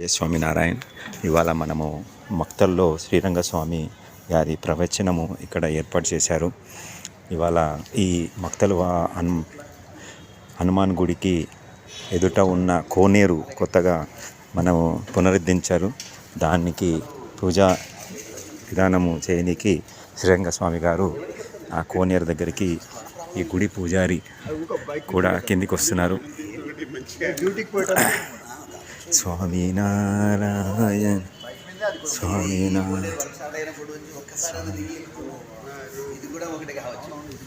జయ స్వామినారాయణ్ ఇవాళ మనము మక్తల్లో శ్రీరంగస్వామి గారి ప్రవచనము ఇక్కడ ఏర్పాటు చేశారు. ఇవాళ ఈ మక్తలు హను హనుమాన్ గుడికి ఎదుట ఉన్న కోనేరు కొత్తగా మనము పునరుద్ధరించారు. దానికి పూజా విధానము చేయనికి శ్రీరంగస్వామి గారు ఆ కోనేరు దగ్గరికి ఈ గుడి పూజారి కూడా కిందికి వస్తున్నారు. స్వామి నారాయణ స్వామి ఇది కూడా ఒకటి కావచ్చు ఇది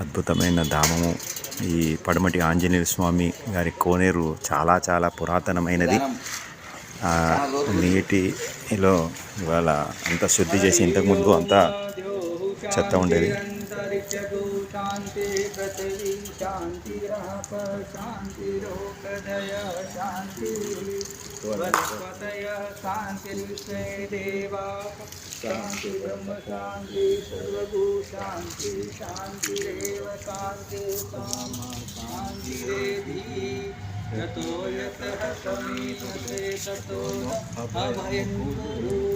అద్భుతమైన ధామము. ఈ పడమటి ఆంజనేయ స్వామి గారి కోనేరు చాలా చాలా పురాతనమైనది. ఆ నీటిలో ఇవాళ అంత శుద్ధి చేసి ఇంతకుముందు అంతా చెత్త ఉండేది. शान्तिरोकदय शांति। वनस्पतय शान्तिविषये देवा। शांति ब्रह्म शांति शांति शान्ति शांति शान्ति कामा शान्तिरेधि ततो यतः समीपते ततो अभयं कुरु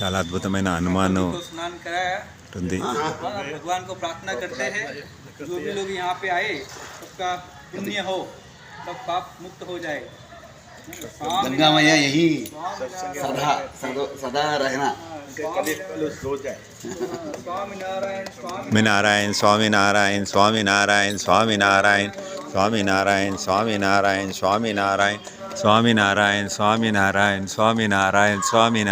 చాలా అద్భుతమైన హనుమాన్ को स्नान कराया ఉంది भगवान को प्रार्थना करते हैं जो भी लोग यहाँ पे आए उसका पुण्य हो सब पाप मुक्त हो जाए गंगा मैया यही सदा सदा सदा रहना स्वामी नारायण स्वामी స్వామి నారాయణ స్వామి నారాయణ స్వామి నారాయణ స్వామి నారాయణ స్వామి నారాయణ స్వామి నారాయణ స్వామి నారాయణ స్వామి నారాయణ స్వామి నారాయణ స్వామి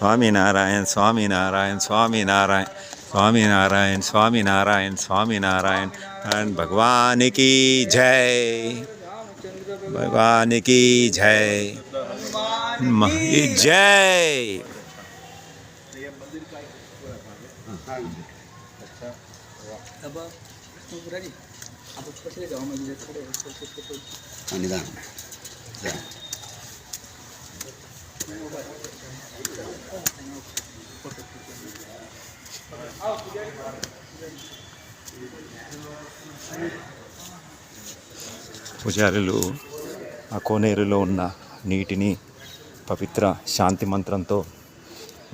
स्वामी नारायण स्वामी नारायण स्वामी नारायण स्वामी नारायण स्वामी नारायण स्वामी नारायण नारायण भगवान की जय। भगवान की जय जय निदान। పూజారులు ఆ కోనేరులో ఉన్న నీటిని పవిత్ర శాంతి మంత్రంతో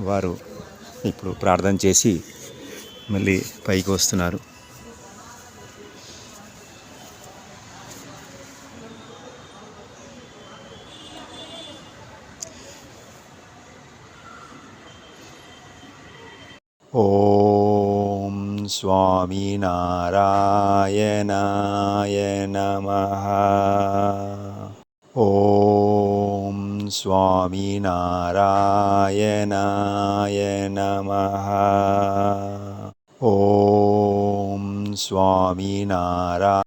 వారు ఇప్పుడు ప్రార్థన చేసి మళ్ళీ పైకి వస్తున్నారు. ॐ स्वामिनारायणाय नमः। ॐ स्वामिनारायणाय नमः। ॐ स्वामिनारा